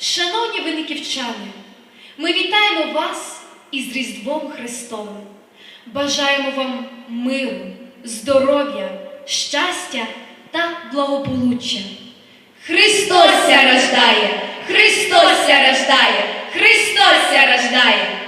Шановні виниківчани, ми вітаємо вас із Різдвом Христовим. Бажаємо вам миру, здоров'я, щастя та благополуччя. Христос рождає! Христос рождає! Христос рождає!